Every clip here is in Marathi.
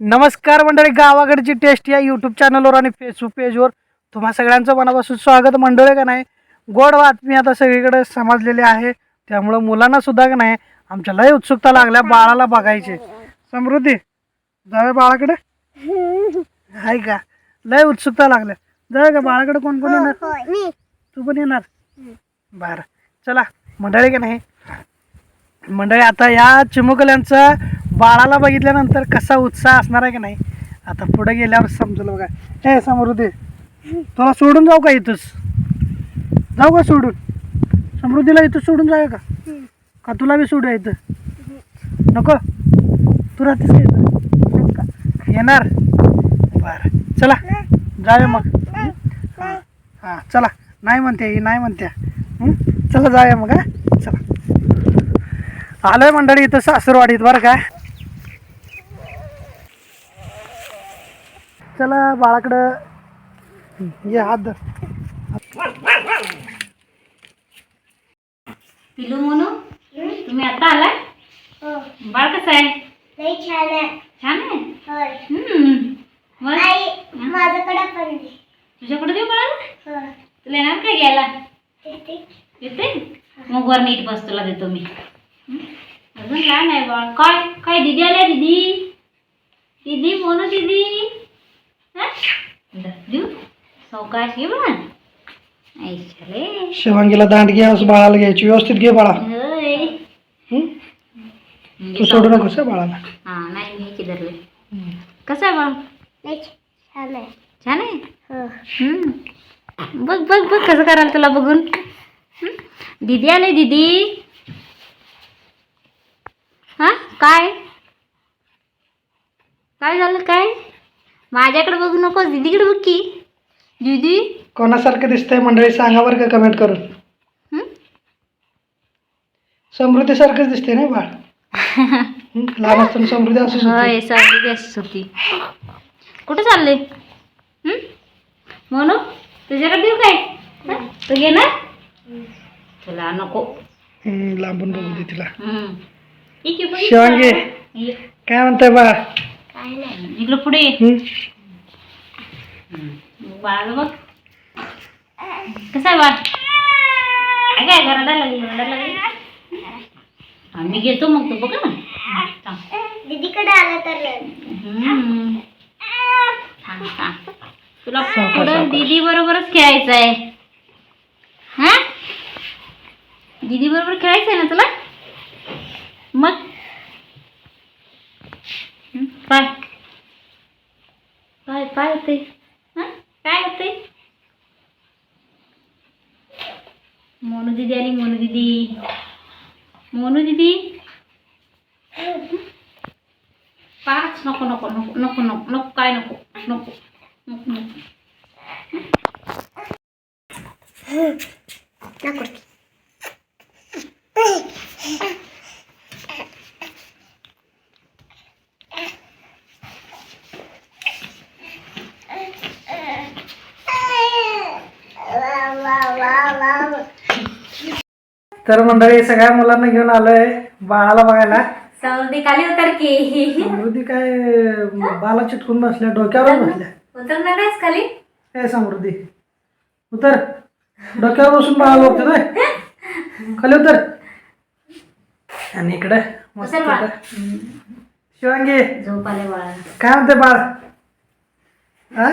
नमस्कार मंडळी गावाकडची टेस्ट या यूट्यूब चॅनलवर आणि फेसबुक पेजवर तुम्हा सगळ्यांचं मनापासून स्वागत. मंडळी का नाही गोड बातमी आता सगळीकडे समजलेली आहे. त्यामुळं मुलांना सुद्धा का नाही आमच्या लय उत्सुकता लागल्या बाळाला बघायचे. समृद्धी जाऊया बाळाकडे. आहे का? लय उत्सुकता लागल्या. जाऊया का बाळाकडे कोण कोण येणार? मी. तू पण येणार? बरं चला मंडळी का नाही मंडळी आता या चिमुकल्यांचा बाळाला बघितल्यानंतर कसा उत्साह असणार आहे का नाही? आता पुढे गेल्यावर समजलं बघा. हे समृद्धी तुला सोडून जाऊ का इथंच? जाऊ का सोडून? समृद्धीला इथं सोडून जाऊ का? का तुला बी सोडूया इथं? नको. तू राहतेस का इथं का? येणार? बरं. चला. जाऊया मग. हां हां चला. नाही म्हणते ही नाही म्हणत्या चला जाऊया मग हा. चला. आलोय मंडळी इथं सासरवाडीत बरं काय चला बाळाकडं. ये हात धर. पिलू म्हणू तुम्ही आता आलाय? हो. बाळ कसं आहे? लई छान आहे. छान आहे? होय. हम्म. मग आई माझ्याकडे पण दे. तुझ्याकडे देऊ बाळाला? हो. तुला येणार काय घ्यायला? येते. मग वर नीट बस तुला देतो मी? अजून लहान आहे बाळ. काय काय दिदी आल्या दिदी? दिदी मोनू दिदी? देऊ सावकाश घे बाळा शिवांगीला हौस बाळाला घ्यायची. व्यवस्थित घे बाळा. हं? तू सोडू नकोस बाळाला. हा नाही कसं आहे बाळ? छान आहे. छान आहे? हो. हम्म. बघ बघ बघ कसं कराल तुला बघून. हम्म. दीदी आले दीदी. हा? काय? काय झालं काय? माझ्याकडे बघू नको दीदीकडे बघ की. दीदी? कोणासारखं दिसतंय मंडळी सांगा बरं का कमेंट करून? समृद्धीसारखंच दिसते नाही बाळ. हं? लहान असताना समृद्धी असू शकते. होय सावली अशीच होती कुठं चालले? मोनू तुझ्याकडे देऊ काय? हं? तू घे ना. तुला नको. लांबून बघू दे तिला. बघ, शिवांगी ये. काय म्हणताय बाळ? काय नाही. इकडं पुढे. ये. बाळ बघ. कसं आहे बाळ काय काय घराला लागली घराला लागली हा, मी घेतो मग तू बघ ना. दीदीकडे आला तर. तुला पुढं. दीदी बरोबरच खेळायचं आहे. हा? दीदी बरोबर खेळायचं आहे ना तुला मग हं, पाय पाय पाय होते काय होते मोनू दीदी आली मोनू दीदी मोनू दीदी पाच नको नको नको नको नको नको काय नको नको नको तर मंडळी सगळ्या मुलांना घेऊन आलोय बाळाला बघायला. सौदी खाली उतर की? समृद्धी काय बाला चिटकून बसल्या डोक्यावर बसल्या. उतरणार आहेस खाली? हे समृद्धी उतर. डोक्यावर बसून बाळा बघतो काय खाली उतर. आणि इकडे मस्त. शिवांगी. झोप आले बाळा. काय म्हणते बाळ? हा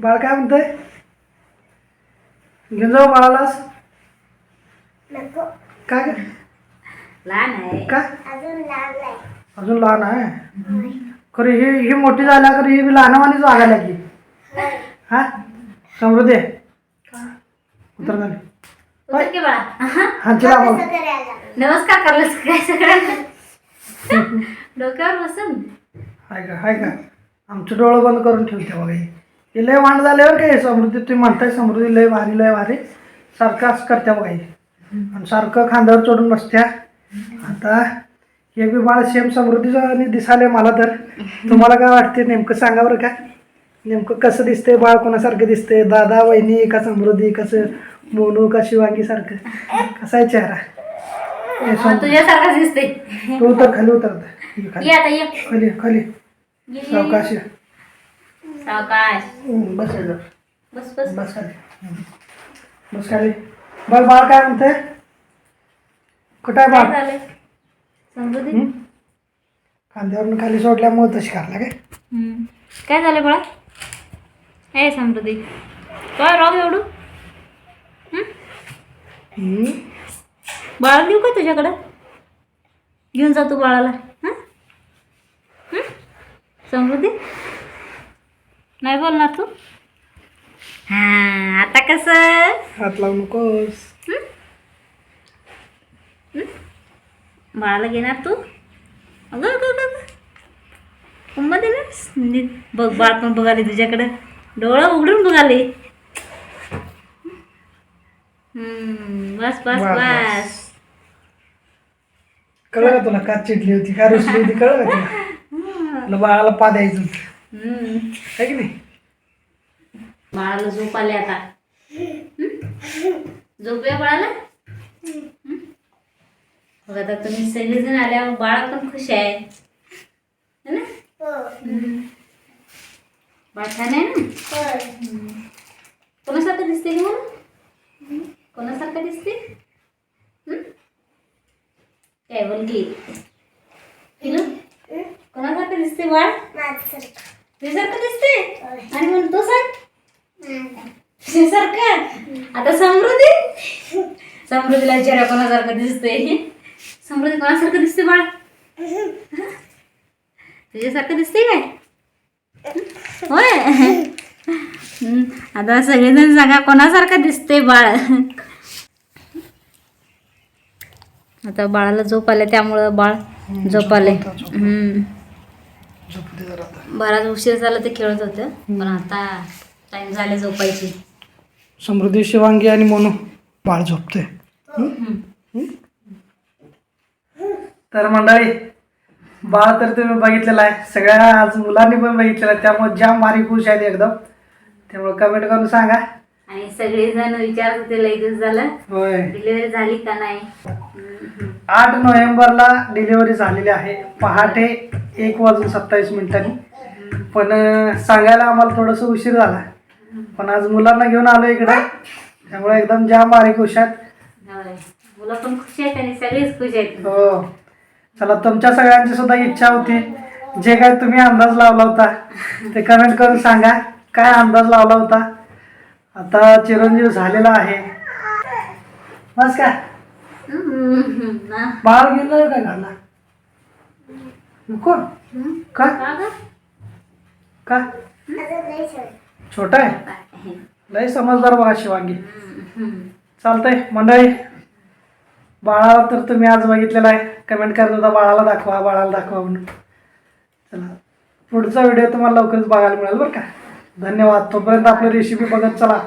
बाळ काय म्हणतंय? घेऊन जाऊ बाळालाच. नको. काय ग? लहान आहे. का? अजून लहान आहे अजून लहान आहे? खरी ही ही मोठी झाल्या खरी ही लहानवानीच वागायला की हा? समृद्धी उतर झाली. उतर की बाळा. हा करायला नमस्कार सगळं डोक्यावर बसून. हाय का हाय का आमचं डोळं बंद करून ठेवते बघा हे. लय वांड झाल्यावर काय समृद्धी? तुम्ही म्हणताय समृद्धी लय भारी लय भारी. सारखं असं करत्या बघा हे. आणि सारखं खांद्यावर चढून बसत्या. आता हे बी बाळ सेम समृद्धीचं दिसाले मला तर. तुम्हाला काय वाटते नेमकं सांगा बरं का. नेमकं कसं दिसतंय बाळ? कोणासारखं दिसतंय? दादा वहिनी का समृद्धी कसं? मोनू का शिवांगी सारखं? कसा आहे चेहरा? तुझ्यासारखाच दिसते तू तर खाली उतरत ये खाली. खाली. सावकाश. सावकाश. बस. बस बस. बस खाली. बस खाली. बघ बाळ काय म्हणते कुठं आहे काय बाळ झालं समजू दे? खांद्यावरून खाली सोडल्यामुळे तशी करला काय हम्म. काय झालं बाळा काय समृद्धी काय राव एवढं हम्म? हम्म. बाळा देऊ का तुझ्याकडं घेऊन जा तू बाळाला हं? हं? समृद्धी नाही बोलणार तू हा आता कसं? हात लावू नकोस. बाळाला घेणार तू? अगं अगं अगं. उम्मा देणारस बघ बाळ पण बघाले तुझ्याकडं. डोळं उघडून बघाले. बस बस बस, कळलं का तुला का चिडली होती? का रुसली होती? कळलं का तुला? बाळाला पा द्यायचं. है की नाही? बाळाला झोप आले आता. हं? झोप या बाळाला? हं? बघ आता तुम्ही सगळेजण आल्यावर बाळ पण खुश आहे. है ना? हो. हं. बाळ छान आहे ना? हो. कोणासारखं दिसते का कोणासारखं दिसते? हं? काय बोल की पिलू कोणासारखं दिसते बाळ? तुझ्यासारखं दिसते? आणि म्हणतो सांग तुझ्यासारखं आता समृद्धी? समृद्धीला चेहरा कोणासारखं दिसतोय? समृद्धी कोणासारखं दिसते बाळ? तुझ्यासारखं दिसते काय? होय? आता सगळेजण सांगा कोणासारखं दिसते बाळ? आता बाळाला झोप आले त्यामुळं बाळ झोप आले. बराच उशीर झाला ते खेळत होतं पण आता टाइम झाले झोपायची. समृद्धी शिवांगी आणि मोनू बाळ झोपते तर मंडळी बाळ तर तुम्ही बघितलेलं आहे. सगळ्या आज मुलांनी पण बघितलेलं आहे. त्यामुळे जाम भारी खुश आहेत एकदम. त्यामुळे कमेंट करून सांगा. आणि सगळेजण विचारत होते लई दिवस झालं. होय. डिलिव्हरी झाली का नाही? हम्म. आठ नोव्हेंबरला डिलिव्हरी झालेली आहे. पहाटे एक वाजून सत्तावीस मिनिटांनी. पण अं, सांगायला आम्हाला थोडंसं उशीर झाला. पण आज मुलांना घेऊन आलो इकडे. त्यामुळे एकदम जाम भारी खुश आहेत. होय. मुलं पण खुश आहेत आणि सगळेच खुश आहेत. हो. चला तुमच्या सगळ्यांची सुद्धा इच्छा होती. जे काय तुम्ही अंदाज लावला होता ते कमेंट करून सांगा. काय अंदाज लावला होता? आता चिरंजीव झालेला आहे. बस हम्म. ना. बाळ गेलं काय घाला नको? हम्म. का? का गं? का? छोटा आहे? लय समजदार बघा शिवांगी. चालतंय. मंडळी बाळाला तर तुम्ही आज बघितलेला आहे. कमेंट करत होता बाळाला दाखवा बाळाला दाखवा म्हणून. चला. पुढचा व्हिडिओ तुम्हाला लवकरच बघायला मिळेल बरं का. धन्यवाद. तोपर्यंत आपली रेसिपी बघत चला.